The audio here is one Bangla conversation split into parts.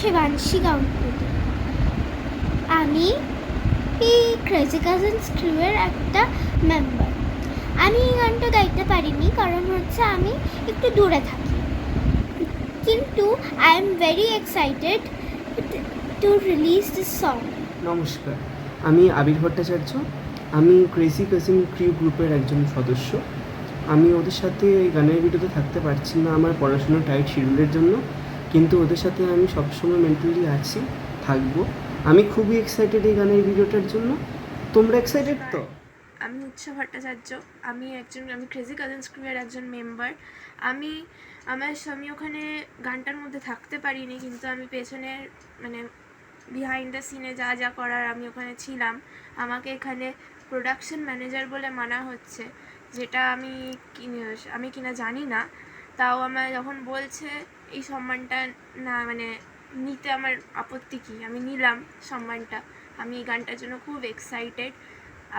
শিবাংশী গাঙ্গুলি আমি এই ক্রেজি কাজিনস ক্রিউয়ের একটা মেম্বার আমি এই গানটা গাইতে পারিনি, কারণ হচ্ছে আমি একটু দূরে থাকি। কিন্তু I am very excited to release this song নমস্কার, আমি আবির ভট্টাচার্য। আমি ক্রেজি কাজিন ক্রিউ গ্রুপের একজন সদস্য। আমি ওদের সাথে গানের ভিডিওতে থাকতে পারছি না, আমার পড়াশোনা টাইট শিডিউলের জন্য। কিন্তু ওদের সাথে আমি সবসময় মেন্টালি আছি, থাকব। আমি খুবই এক্সাইটেড এই গানের ভিডিওটার জন্য। তোমরা এক্সাইটেড তো? আমি উৎসা ভট্টাচার্য। আমি একজন, আমি ক্রেজি কাজিন স্ক্রিমের একজন মেম্বার আমি, আমার আমি ওখানে গানটার মধ্যে থাকতে পারিনি, কিন্তু আমি পেছনের মানে বিহাইন্ড দ্য সিনে যা যা করার আমি ওখানে ছিলাম। আমাকে এখানে প্রোডাকশন ম্যানেজার বলে মানা হচ্ছে, যেটা আমি আমি কিনা জানি না। তাও আমার যখন বলছে এই সম্মানটা না মানে নিতে আমার আপত্তি কী? আমি নিলাম সম্মানটা। আমি এই গানটার জন্য খুব এক্সাইটেড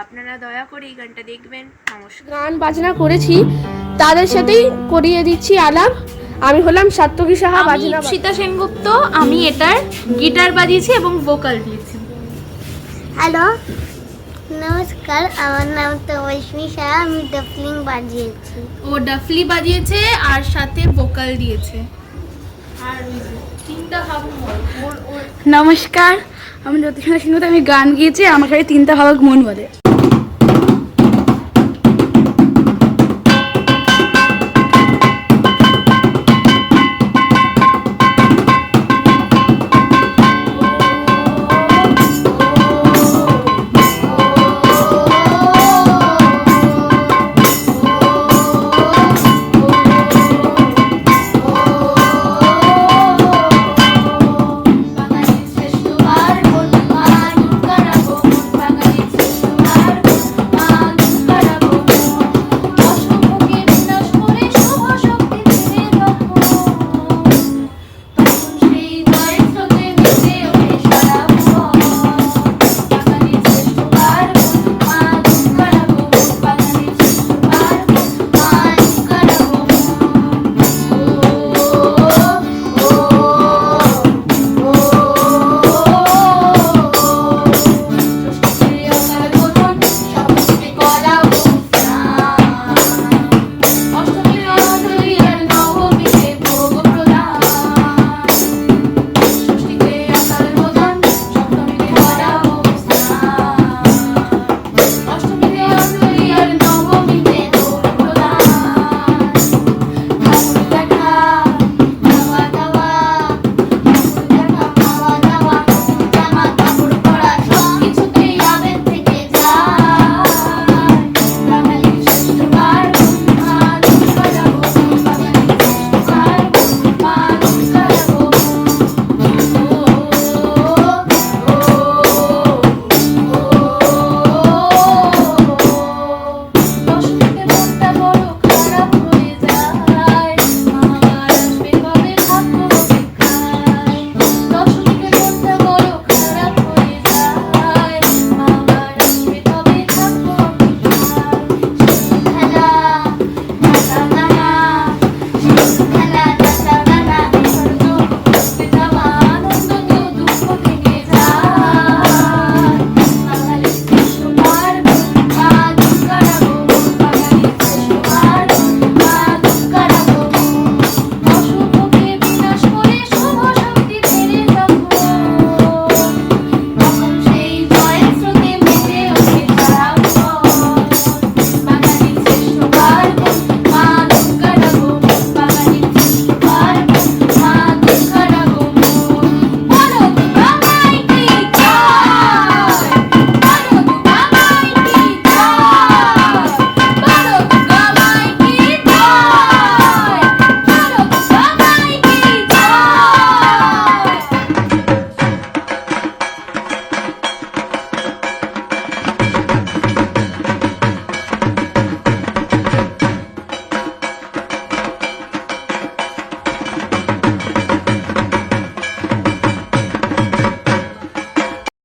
আপনারা দয়া করে এই গানটা দেখবেন। নমস্কার। গান বাজনা করেছি তাদের সাথেই করিয়ে দিচ্ছি আলাপ। আমি হলাম সাত্তকী সাহা বাজনা সীতা সেনগুপ্ত আমি এটার গিটার বাজিয়েছি এবং ভোকাল দিয়েছি। হ্যালো নমস্কার আমার নাম তো বৈষ্ণী শাহ আমি ডাফলিং বাজিয়েছি। ও ডাফলি বাজিয়েছে আর সাথে ভোকাল দিয়েছে। নমস্কার আমি যতক্ষণ সিংহতে আমি গান গিয়েছি আমার সাথে তিনটা ভাবক মন বলে।